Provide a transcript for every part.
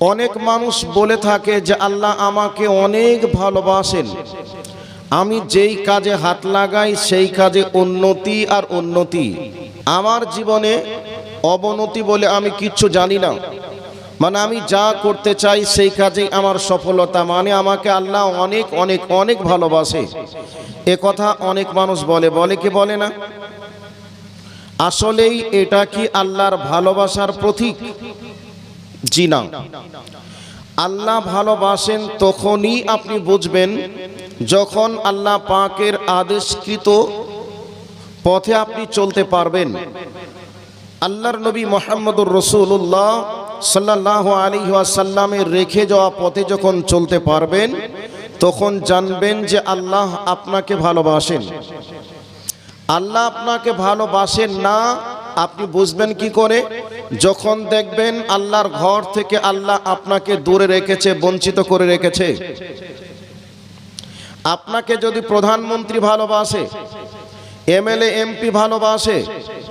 অনেক মানুষ বলে থাকে যে আল্লাহ আমাকে অনেক ভালোবাসেন। আমি যেই কাজে হাত লাগাই, সেই কাজে উন্নতি আর উন্নতি। আমার জীবনে অবনতি বলে আমি কিচ্ছু জানি না। মানে আমি যা করতে চাই, সেই কাজেই আমার সফলতা। মানে আমাকে আল্লাহ অনেক অনেক অনেক ভালোবাসে। এ কথা অনেক মানুষ বলে। বলে কি বলে না? আসলেই এটা কি আল্লাহর ভালোবাসার প্রতীক? জি না। আল্লাহ ভালোবাসেন তখনই আপনি বুঝবেন যখন আল্লাহ পাকের আদেশকৃত পথে আপনি চলতে পারবেন। আল্লাহর নবী মোহাম্মদুর রসুল্লাহ সাল্লাহ আলী সাল্লামের রেখে যাওয়া পথে যখন চলতে পারবেন, তখন জানবেন যে আল্লাহ আপনাকে ভালোবাসেন। আল্লাহ আপনাকে ভালোবাসেন না, আপনি বুঝবেন কি করে? যখন দেখবেন আল্লাহর ঘর থেকে আল্লাহ আপনাকে দূরে রেখেছে, বঞ্চিত করে রেখেছে। আপনাকে যদি প্রধানমন্ত্রী ভালোবাসে, এমএলএ, এমপি ভালোবাসে,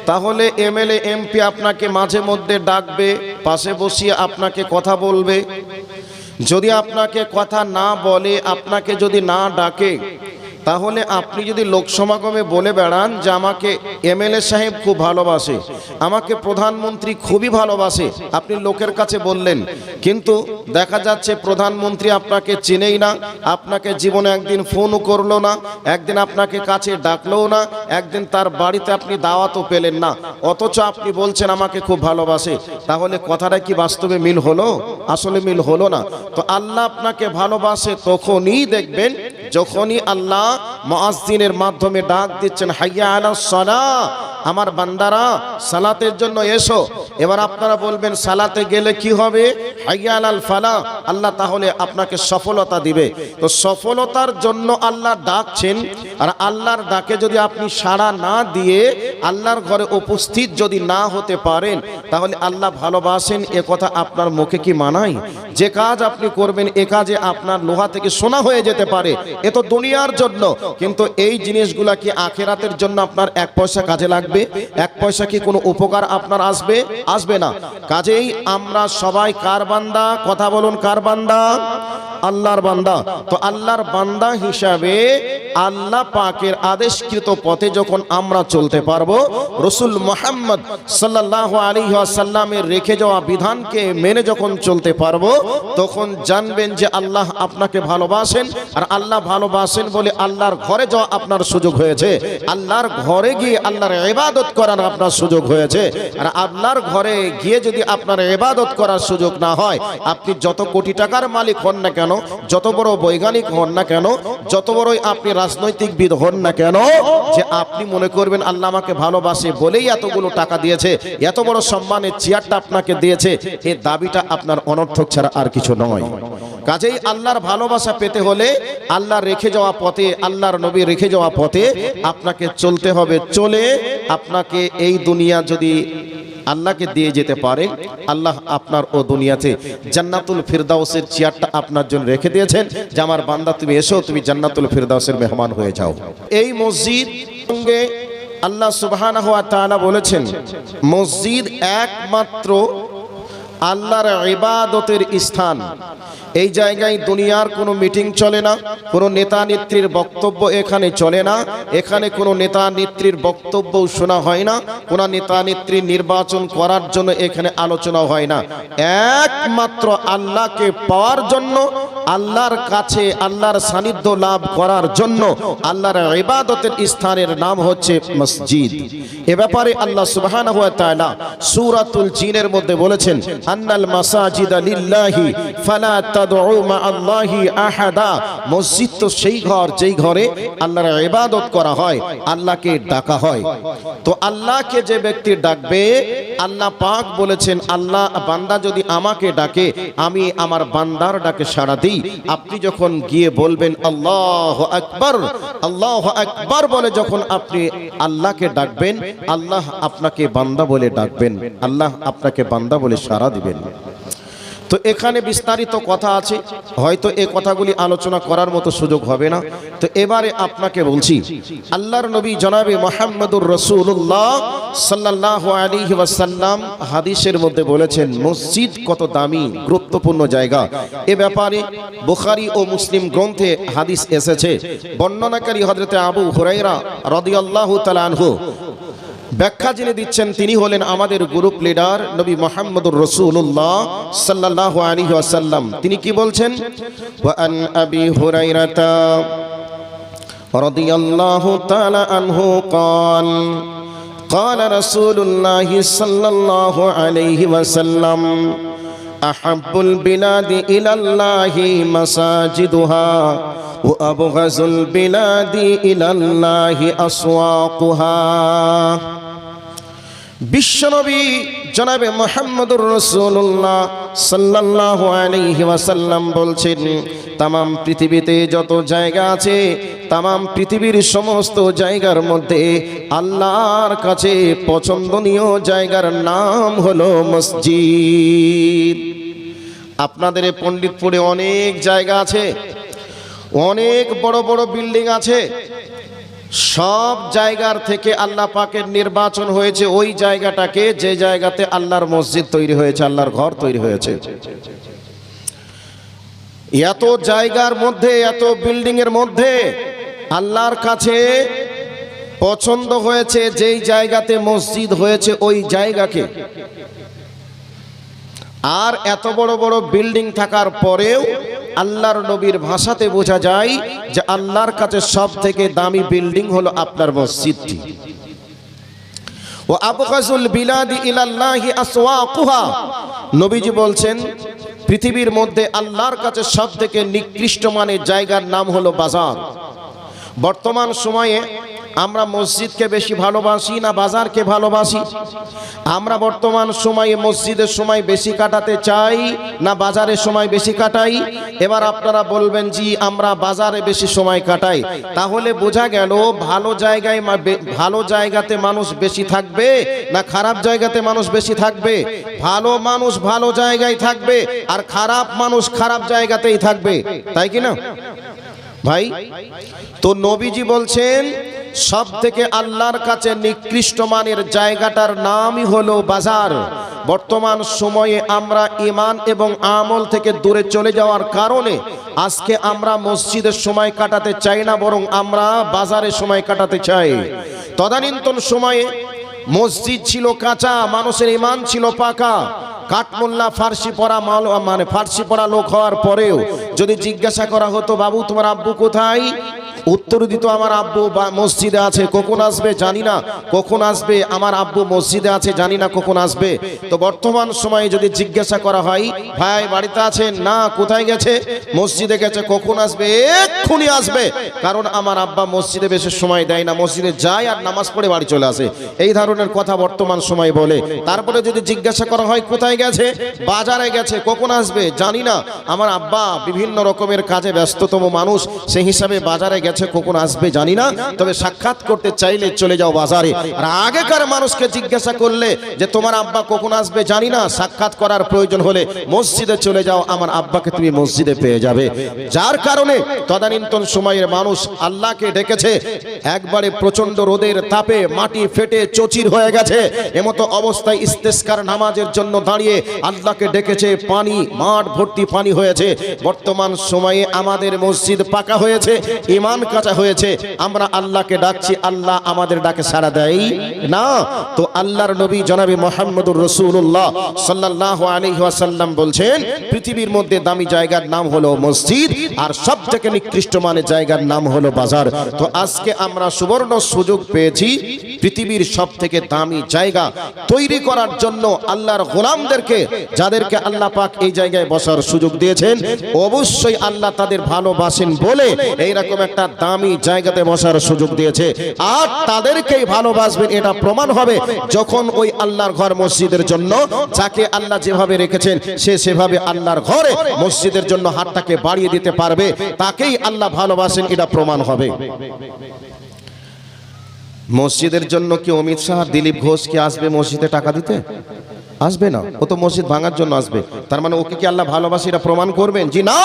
তাহলে এমএলএ, এমপি আপনাকে মাঝে মধ্যে ডাকবে, পাশে বসিয়ে আপনাকে কথা বলবে। যদি আপনাকে কথা না বলে, আপনাকে যদি না ডাকে তাহলে আপনি যদি লোকসমাগমে বলে বেড়ান যে আমাকে এমএলএ সাহেব খুব ভালোবাসে, আমাকে প্রধানমন্ত্রী খুবই ভালোবাসে, আপনি লোকের কাছে বললেন। কিন্তু দেখা যাচ্ছে প্রধানমন্ত্রী আপনাকে চেনেই না, আপনাকে জীবনে একদিন ফোনও করল না, একদিন আপনাকে কাছে ডাকলোও না, একদিন তার বাড়িতে আপনি দাওয়াতও পেলেন না। অথচ আপনি বলছেন আমাকে খুব ভালোবাসে। তাহলে কথাটা কি বাস্তবে মিল হলো? আসলে মিল হলো না। তো আল্লাহ আপনাকে ভালোবাসে তখনই দেখবেন যখনই আল্লাহ মুয়াজ্জিনের মাধ্যমে ডাক দিচ্ছেন হাইয়া আলা সালা আমার বান্দারা, সালাতের জন্য এসো। এবার আপনারা বলবেন, সালাতে গেলে কি হবে? আলাল ফালা, আল্লাহ তাহলে আপনাকে সফলতা দিবে। তো সফলতার জন্য আল্লাহ ডাকছেন, আর আল্লাহর ডাকে যদি আপনি সাড়া না দিয়ে আল্লাহর ঘরে উপস্থিত যদি না হতে পারেন, তাহলে আল্লাহ ভালোবাসেন, এ কথা আপনার মুখে কি মানায়? যে কাজ আপনি করবেন, এ কাজে আপনার লোহা থেকে সোনা হয়ে যেতে পারে। এ তো দুনিয়ার জন্য। কিন্তু এই জিনিসগুলা কি আখেরাতের জন্য আপনার এক পয়সা কাজে লাগবে? এক পয়সা কি কোনো উপকার আপনার আসবে? আসবে না। কাজেই আমরা সবাই কার বান্দা? কথা বলুন, কার বান্দা? আল্লাহর বান্দা। তো আল্লাহর বান্দা হিসাবে আল্লাহ পাকের আদেশকৃত পথে যখন আমরা চলতে পারব, রসুল মোহাম্মদ সাল্লাহ আলী সাল্লামের রেখে যাওয়া বিধানকে মেনে যখন চলতে পারব, তখন জানবেন যে আল্লাহ আপনাকে ভালোবাসেন আর আল্লাহ ভালোবাসেন বলে আল্লাহর ঘরে যাওয়া আপনার সুযোগ হয়েছে। আল্লাহর ঘরে গিয়ে আল্লাহর এবাদত করার আপনার সুযোগ হয়েছে। আর আল্লাহর ঘরে গিয়ে যদি আপনার এবাদত করার সুযোগ না হয়, আপনি যত কোটি টাকার মালিক হন না কেন, যত বড় বৈজ্ঞানিক হন না কেন, যত বড়ই আপনি রাজনৈতিকবিদ হন না কেন, যে আপনি মনে করবেন আল্লাহ আমাকে ভালোবাসে বলেই এতগুলো টাকা দিয়েছে, এত বড় সম্মানের চেয়ারটা আপনাকে দিয়েছে এই দাবিটা আপনার অনর্থক ছাড়া আর কিছু নয়। কাজেই আল্লাহর ভালোবাসা পেতে হলে আল্লাহ রেখে যাওয়া পথে আল্লাহর নবী রেখে যাওয়া পথে আপনাকে চলতে হবে চলে আপনাকে এই দুনিয়া যদি আল্লাহকে দিয়ে যেতে পারে আল্লাহ আপনার ও দুনিয়াতে জান্নাতুল ফিরদাউসের চেয়ারটা আপনার জন্য রেখে দিয়েছেন যে আমার বান্দা তুমি এসো তুমি জান্নাতুল ফিরদাউসের মেহমান হয়ে যাও। এই মসজিদ সঙ্গে আল্লাহ সুবহানাহু ওয়া তাআলা বলেছেন মসজিদ একমাত্র আল্লাহর ইবাদতের স্থান। এই জায়গায় দুনিয়ার কোনো মিটিং চলে না, কোনো নেতা নেত্রীর বক্তব্য এখানে চলে না, এখানে কোনো নেতা নেত্রীর বক্তব্য শোনা হয় না, কোনো নেতা নেত্রী নির্বাচন করার জন্য এখানে আলোচনা হয় না। একমাত্র আল্লাহকে পাওয়ার জন্য, আল্লাহর কাছে, আল্লাহর সান্নিধ্য লাভ করার জন্য আল্লাহর ইবাদতের স্থানের নাম হচ্ছে মসজিদ। এ ব্যাপারে আল্লাহ তাআলা সূরাতুল জিনের মধ্যে বলেছেন আন্নাল মাসাজিদা লিল্লাহি ফালা তাদউ মা আল্লাহি আহাদা। মসজিদ তো সেই ঘর, যেই ঘরে আল্লাহর ইবাদত করা হয়, আল্লাহকে ডাকা হয়। তো আল্লাহকে যে ব্যক্তি ডাকবে, আল্লাহ পাক বলেছেন, আল্লাহ, বান্দা যদি আমাকে ডাকে, আমি আমার বান্দার ডাকে সাড়া দিই। আপনি যখন গিয়ে বলবেন, আল্লাহ আকবর আল্লাহ আকবর বলে যখন আপনি আল্লাহকে ডাকবেন, আল্লাহ আপনাকে বান্দা বলে ডাকবেন। আল্লাহ আপনাকে বান্দা বলে সাড়া দিবেন। তো এখানে বিস্তারিত কথা আছে, হয়তো এই কথাগুলি আলোচনা করার মতো সুযোগ হবে না। তো এবারে আপনাকে বলছি, আল্লাহর নবী জনাবে মোহাম্মদুর রসুল্লাহ সাল্লাহ আলী ওয়াসাল্লাম হাদিসের মধ্যে বলেছেন, মসজিদ কত দামি, গুরুত্বপূর্ণ জায়গা। এ ব্যাপারে বুখারি ও মুসলিম গ্রন্থে হাদিস এসেছে। বর্ণনাকারী হজরতে আবু হুরাইরা রদিয়াল্লাহু তালানহু ব্যাখ্যা যিনি দিচ্ছেন তিনি হলেন আমাদের গ্রুপ লিডার নবী মোহাম্মদুর রসুল্লাহ সাল্লাহ আলী আসাল্লাম তিনি কি বলছেন ওয়ান আবি হুরাইরাতা رضي الله تعالى عنه قال قال رسول الله صلى الله عليه وسلم أحب البلاد إلى الله مساجدها وأبغض البلاد إلى الله أسواقها বিশ্বনবী জনাবে মোহাম্মদুর রসুল্লাহ সাল্লাহ আলাইহি ওয়াসাল্লাম বলছেন তামাম পৃথিবীতে যত জায়গা আছে তামাম পৃথিবীর সমস্ত জায়গার মধ্যে আল্লাহর কাছে পছন্দনীয় জায়গার নাম হলো মসজিদ আপনাদের এই পণ্ডিতপুরে অনেক জায়গা আছে অনেক বড় বড় বিল্ডিং আছে। সব জায়গার থেকে আল্লাহ পাকের নির্বাচন হয়েছে। ওই জায়গাটাকে, যে জায়গাতে আল্লাহর মসজিদ তৈরি হয়েছে, আল্লাহর ঘর তৈরি হয়েছে। এত জায়গার মধ্যে, এত বিল্ডিং এর মধ্যে আল্লাহর কাছে পছন্দ হয়েছে, যেই জায়গাতে মসজিদ হয়েছে, ওই জায়গাকে। আর এত বড় বড় বিল্ডিং থাকার পরেও আল্লাহর নবীর ভাষাতে বোঝা যায় যে আল্লাহর কাছে সব থেকে দামি বিল্ডিং হলো আপনার মসজিদটি ও আবগাজুল বিলাদি ইলাল্লাহি আসওয়াকুহা। নবীজি বলছেন, পৃথিবীর মধ্যে আল্লাহর কাছে সব থেকে নিকৃষ্ট মানের জায়গার নাম হলো বাজার। বর্তমান সময়ে আমরা মসজিদকে বেশি ভালোবাসি না বাজারকে ভালোবাসি? আমরা বর্তমান সময়ে মসজিদের সময় বেশি কাটাতে চাই না বাজারের সময় বেশি কাটাই? এবার আপনারা বলবেন, জি, আমরা বাজারে বেশি সময় কাটাই। তাহলে বোঝা গেল ভালো জায়গায় ভালো জায়গাতে মানুষ বেশি থাকবে না খারাপ জায়গাতে মানুষ বেশি থাকবে? ভালো মানুষ ভালো জায়গায় থাকবে আর খারাপ মানুষ খারাপ জায়গাতেই থাকবে। তাই কি না? ভাই, তো নবীজি বলছেন সব থেকে আল্লাহর কাছে নিকৃষ্ট মানের জায়গাটার নামই হলো বাজার। বর্তমান সময়ে আমরা ইমান এবং আমল থেকে দূরে চলে যাওয়ার কারণে আজকে আমরা মসজিদের সময় কাটাতে চাই না, বরং আমরা বাজারে সময় কাটাতে চাই। তদানীন্তন সময়ে মসজিদ ছিল কাঁচা, মানুষের ইমান ছিল পাকা। কাঠমোল্লা, ফার্সি পড়া মাল মানে ফার্সি পড়া লোক হওয়ার পরেও যদি জিজ্ঞাসা করা হতো, বাবু, তোমার আব্বু কোথায়? উত্তর দিত আমার আব্বু বা মসজিদে আছে, কখন আসবে জানি না। কখন আসবে? আমার আব্বু মসজিদে আছে, জানি না কখন আসবে। তো বর্তমান সময়ে যদি জিজ্ঞাসা করা হয়, ভাই, বাড়িতে আছেন? না, কোথায় গেছে? মসজিদে গেছে, কখন আসবে? এক্ষুনি আসবে। কারণ আমার আব্বা মসজিদে বেশি সময় দেয় না, মসজিদে যায় আর নামাজ পড়ে বাড়ি চলে আসে। এই ধরনের কথা বর্তমান সময় বলে। তারপরে যদি জিজ্ঞাসা করা হয়, কোথায় গেছে? বাজারে গেছে। কখন আসবে? জানি না। আমার আব্বা বিভিন্ন রকমের কাজে ব্যস্ততম মানুষ, সেই হিসাবে বাজারে গেছে। কখন আসবে জানি না, তবে সাক্ষাৎ করতে চাইলে চলে যাও বাজারে। আর আগেকার মানুষকে জিজ্ঞাসা করলে যে তোমার আব্বা কখন আসবে জানি না, সাক্ষাৎ করার প্রয়োজন হলে মসজিদে চলে যাও, আমার আব্বাকে তুমি মসজিদে পেয়ে যাবে। যার কারণে তদানীন্তন সময়ের মানুষ আল্লাহকে ডেকেছে, একবারে প্রচণ্ড রোদের তাপে মাটি ফেটে চচির হয়ে গেছে। এমতো অবস্থায় ইস্তেস্কার নামাজের জন্য দাঁড়িয়ে আল্লাহকে ডেকেছে, পানি, মাঠ ভর্তি পানি হয়েছে। বর্তমান সময়ে আমাদের মসজিদ পাকা হয়েছে ইমান কাঁচা হয়েছে, আমরা আল্লাহকে ডাকছি, আল্লাহ আমাদের ডাকে সাড়া দেয়। না, তো আল্লাহর নবী জনাবি মোহাম্মদুর রসুল্লাহ সাল্লাহ আলাইহি ওয়াসাল্লাম বলছেন, পৃথিবীর মধ্যে দামি জায়গার নাম হলো মসজিদ, আর সব থেকে নিকৃষ্ট মানের জায়গার নাম হলো বাজার। তো আজকে আমরা সুবর্ণ সুযোগ পেয়েছি, পৃথিবীর সব থেকে দামি জায়গা তৈরি করার জন্য আল্লাহর গোলামদেরকে, যাদেরকে আল্লাহ পাক এই জায়গায় বসার সুযোগ দিয়েছেন, অবশ্যই আল্লাহ তাদের ভালোবাসেন বলে, এইরকম একটা দামি জায়গাতে বসার সুযোগ দিয়েছে। আর তাদেরকেই ভালোবাসবেন, এটা প্রমাণ হবে যখন ওই আল্লাহর ঘর মসজিদের জন্য, যাকে আল্লাহ যেভাবে রেখেছেন, সে সেভাবে আল্লাহর ঘরে মসজিদের জন্য হাতটাকে বাড়িয়ে দিতে পারবে। তাকেই আল্লাহ ভালোবাসেন, এটা প্রমাণ হবে। মসজিদের জন্য কি অমিত শাহ, দিলীপ ঘোষ কি আসবে মসজিদে টাকা দিতে? আসবে না। ও তো মসজিদ ভাঙার জন্য আসবে। তার মানে ওকে কি আল্লাহ ভালোবাসে? এটা প্রমাণ করবেন? জি না!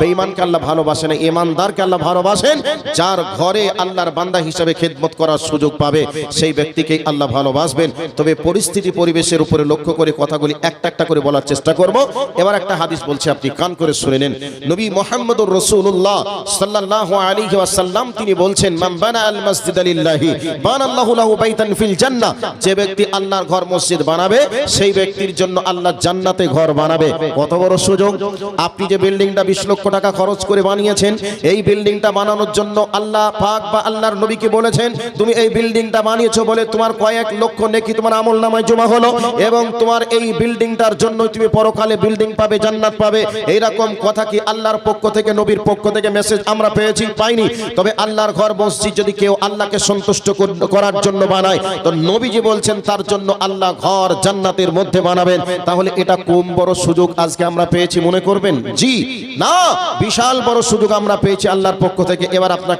বেঈমানকে আল্লাহ ভালোবাসে না ইমানদারকে আল্লাহ ভালোবাসেন, যার ঘরে আল্লাহর বান্দা হিসাবে খেদমত করার সুযোগ পাবে, সেই ব্যক্তিকেই আল্লাহ ভালোবাসবেন। তবে পরিস্থিতি পরিবেশের উপরে লক্ষ্য করে কথাগুলি একটা একটা করে বলার চেষ্টা করব। এবার একটা হাদিস বলছে, আপনি কান করে শুনে নেন। নবী মোহাম্মদুর রসুল্লাহ সাল্লাল্লাহু আলাইহি ওয়াসাল্লাম, তিনি বলছেন, মান বানা আল মসজিদ লিল্লাহি বানাল্লাহু লাহু বাইতান ফিল জান্নাহ। যে ব্যক্তি আল্লাহর ঘর মসজিদ বানাবে সেই ব্যক্তির জন্য আল্লাহ জান্নাতে ঘর বানাবে। কত বড় সুযোগ। আপনি যে বিল্ডিংটা বিশ লক্ষ টাকা খরচ করে বানিয়েছেন, এই বিল্ডিংটা বানানোর জন্য আল্লাহ পাক বা আল্লাহর নবীকে বলেছেন, তুমি এই বিল্ডিংটা বানিয়েছো বলে তোমার কয়েক লক্ষ নেকি তোমার আমল নামায় জমা হলো এবং তোমার এই বিল্ডিংটার জন্য তুমি পরকালে বিল্ডিং পাবে, জান্নাত পাবে। এইরকম কথা কি আল্লাহর পক্ষ থেকে, নবীর পক্ষ থেকে মেসেজ আমরা পেয়েছি? পাইনি। তবে আল্লাহর ঘর মসজিদ যদি কেউ আল্লাহকে সন্তুষ্ট করার জন্য বানায়, তো নবীজি বলছেন, তার জন্য আল্লাহ ঘর জান্নাতের মধ্যে বানাবেন, তাহলে এটা কম বড় সুযোগ আজকে আমরা পেয়েছি, মনে করবেন? জি, না, বিশাল বড় সুযোগ আমরা পেয়েছি আল্লাহর পক্ষ থেকে। এবার আপনাকে